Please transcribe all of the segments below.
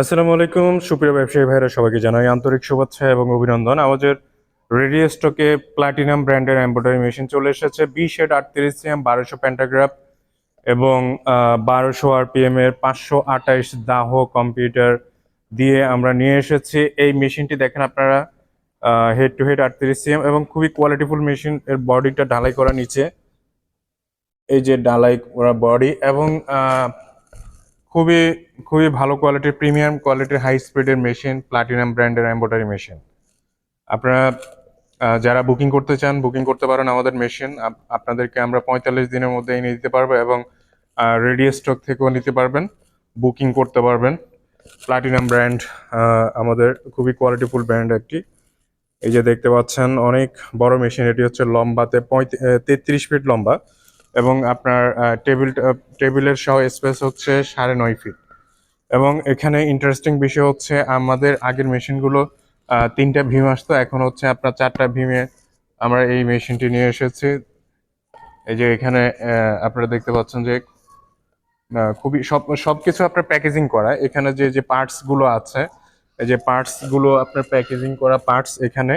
আসসালামু আলাইকুম, সুপ্রিয় ব্যবসায়ী ভাইরা, সবাইকে জানাই আন্তরিক শুভেচ্ছা এবং অভিনন্দন। আমাদের রেডিও স্টকে প্লাটিনাম ব্র্যান্ডের এম্ব্রয়ডারি মেশিন চলে এসেছে বি শেড আটত্রিশ সিএম, বারোশো প্যান্টাগ্রাফ এবং বারোশো আরপিএম এর পাঁচশো আঠাইশ দাহ কম্পিউটার দিয়ে আমরা নিয়ে এসেছি। এই মেশিনটি দেখেন আপনারা হেড টু হেড আটত্রিশ সিএম এবং খুবই কোয়ালিটিফুল মেশিন এর বডিটা ঢালাই করা নিচে। এই যে ঢালাই করা বডি এবং খুবই খুবই ভালো কোয়ালিটির প্রিমিয়াম কোয়ালিটির হাই স্পিডের মেশিন প্লাটিনাম ব্র্যান্ডের এম্ব্রয়ডারি মেশিন আপনারা যারা বুকিং করতে চান বুকিং করতে পারেন আমাদের মেশিন আপনাদেরকে আমরা পঁয়তাল্লিশ দিনের মধ্যে এনে দিতে পারব এবং রেডিও স্টক থেকেও নিতে পারবেন বুকিং করতে পারবেন। প্লাটিনাম ব্র্যান্ড আমাদের খুবই কোয়ালিটিফুল ব্র্যান্ড একটি। এই যে দেখতে পাচ্ছেন, অনেক বড় মেশিন এটি হচ্ছে লম্বাতে তেত্রিশ ফিট লম্বা। এবং আপনার টেবিল টেবিলের সহ স্পেস হচ্ছে সাড়ে নয় ফিট এবং এখানে ইন্টারেস্টিং বিষয় হচ্ছে আমাদের আগের মেশিনগুলো তিনটা ভীম আসতো, এখন হচ্ছে আপনার চারটা ভীমে আমরা এই মেশিনটি নিয়ে এসেছি। এই যে এখানে আপনারা দেখতে পাচ্ছেন যে খুবই সব সব কিছু আপনার প্যাকেজিং করা। এখানে যে যে পার্টসগুলো আছে, এই যে পার্টসগুলো আপনার প্যাকেজিং করা পার্টস এখানে,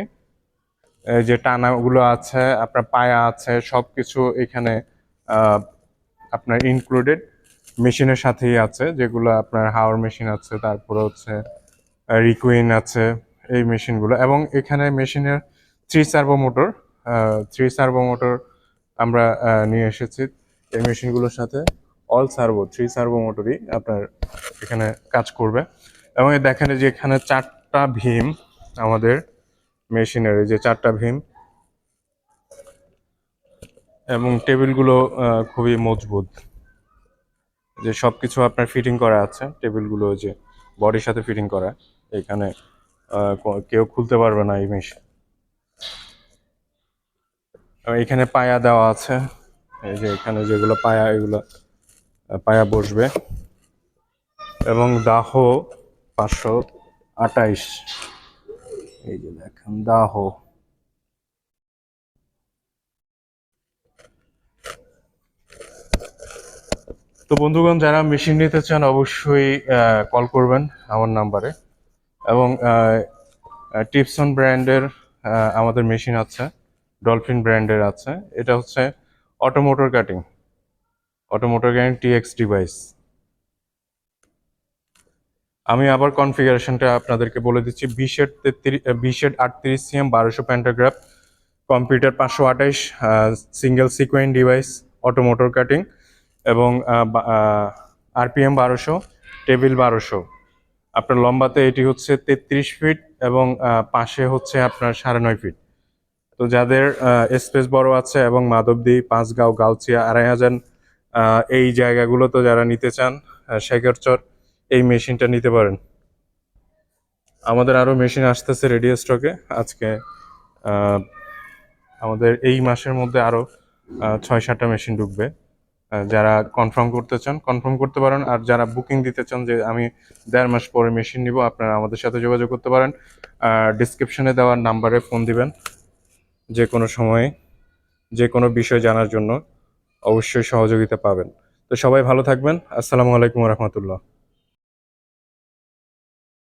এই যে টানাগুলো আছে, আপনার পায়া আছে সব কিছু এখানে আপনার ইনক্লুডেড মেশিনের সাথেই আছে, যেগুলো আপনার হাওয়ার মেশিন আছে, তারপরে হচ্ছে রিকুইন আছে, এই মেশিনগুলো এবং এখানে মেশিনের three servo motor three servo motor আমরা নিয়ে এসেছি এই মেশিনগুলোর সাথে। অল সার্ভো থ্রি সার্ভো মোটরই আপনার এখানে কাজ করবে। এবং দেখেন যে এখানে চারটা ভীম আমাদের মেশিনের যে চারটা ভীম। এবং টেবিলগুলো খুবই মজবুত। যে সব কিছু আপনার ফিটিং করা আছে, টেবিলগুলো যে বডির সাথে ফিটিং করা, এখানে কেউ খুলতে পারবে না এই মেশিন এখানে পায়া দেওয়া আছে, এই যে এখানে যেগুলো পায়া, এগুলো পায়া বসবে। এবং দাহ পাঁচশো আটাইশ এই যে দেখেন, দাহ। তো বন্ধুগণ, যারা মেশিন নিতে চান, অবশ্যই কল করবেন আমার নাম্বারে। এবং টিপসন ব্র্যান্ডের আমাদের মেশিন আছে ডলফিন ব্র্যান্ডের আছে। এটা হচ্ছে auto motor cutting auto motor cutting TX device আমি আবার কনফিগারেশনটা আপনাদেরকে বলে দিচ্ছি। বিশেড তেত্রিশ বিশেড আটত্রিশ সিএম বারোশো প্যান্টাগ্রাফ কম্পিউটার পাঁচশো আঠাইশ single sequin device auto motor cutting RPM বারোশো, টেবিল বারোশো। আপনার লম্বাতে এটি হচ্ছে তেত্রিশ ফিট এবং পাশে হচ্ছে আপনার সাড়ে নয় ফিট। তো যাদের স্পেস বড় আছে এবং মাধবদী, পাঁচগাঁও গাউচিয়া আড়াই হাজার এই জায়গাগুলোতে যারা নিতে চান শেখরচর, এই মেশিনটা নিতে পারেন। আমাদের আরও মেশিন আসতেছে রেডিও স্টকে। আজকে আমাদের এই মাসের মধ্যে আরও ছয় সাতটা মেশিন ঢুকবে। যারা কনফার্ম করতে চান কনফার্ম করতে পারেন। আর যারা বুকিং দিতে চান যে আমি দেড় মাস পরে মেশিন নিব, আপনারা আমাদের সাথে যোগাযোগ করতে পারেন। ডিসক্রিপশনে দেওয়ার নাম্বারে ফোন দিবেন। যে কোনো সময়ে, যে কোনো বিষয় জানার জন্য অবশ্যই সহযোগিতা পাবেন। তো সবাই ভালো থাকবেন। আসসালামু আলাইকুম রহমতুল্লাহ।